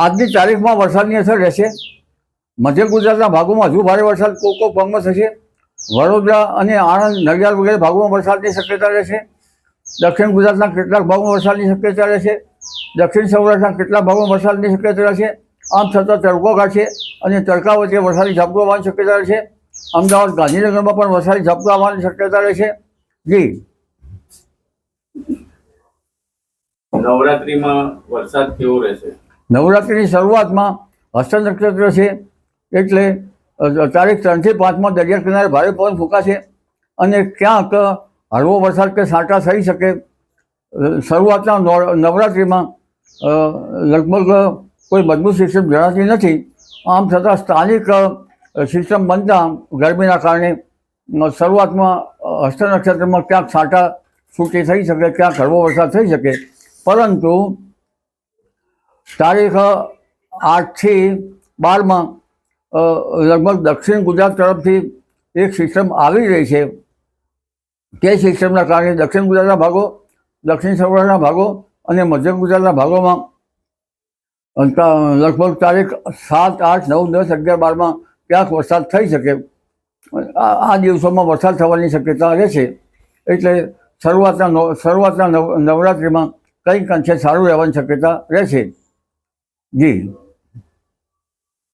આજની તારીખમાં વરસાદની અસર રહેશે. મધ્ય ગુજરાતના ભાગોમાં હજુ ભારે વરસાદ, કોક કોક ભાગમાં થશે. વડોદરા અને આણંદ, નડિયાદ વગેરે ભાગોમાં વરસાદની શક્યતા રહેશે. દક્ષિણ ગુજરાતના કેટલાક ભાગોમાં વરસાદની શક્યતા રહેશે. દક્ષિણ સૌરાષ્ટ્રના કેટલાક ભાગોમાં વરસાદની શક્યતા રહેશે. આમ છતાં તડકો કાઢશે અને તડકા વચ્ચે વરસાદી ઝાપટું આવવાની શક્યતા રહેશે. અમદાવાદ, ગાંધીનગરમાં પણ વરસાદી ઝાપટું આવવાની શક્યતા રહેશે. જી. નવરાત્રિમાં વરસાદ કેવો રહેશે? નવરાત્રિની શરૂઆતમાં હસ્ત નક્ષત્ર છે, એટલે તારીખ ત્રણથી પાંચમાં દરિયા કિનારે ભારે પવન ફૂંકાશે અને ક્યાંક હળવો વરસાદ કે છાંટા થઈ શકે. શરૂઆતના નવરાત્રિમાં લગભગ કોઈ મજબૂત સિસ્ટમ જણાતી નથી. આમ છતાં સ્થાનિક સિસ્ટમ બનતા ગરમીના કારણે શરૂઆતમાં હસ્ત નક્ષત્રમાં ક્યાંક છાંટા છૂટી થઈ શકે, ક્યાંક હળવો વરસાદ થઈ શકે. પરંતુ તારીખ આઠથી બારમાં લગભગ દક્ષિણ ગુજરાત તરફથી એક સિસ્ટમ આવી રહી છે. તે સિસ્ટમના કારણે દક્ષિણ ગુજરાતના ભાગો, દક્ષિણ સૌરાષ્ટ્રના ભાગો અને મધ્ય ગુજરાતના ભાગોમાં લગભગ તારીખ સાત, આઠ, નવ, દસ, અગિયાર, બારમાં ક્યાંક વરસાદ થઈ શકે. આ દિવસોમાં વરસાદ થવાની શક્યતા રહેશે એટલે શરૂઆતના શરૂઆતના નવ, નવરાત્રિમાં કંઈક અંશે સારું રહેવાની શક્યતા રહેશે જી.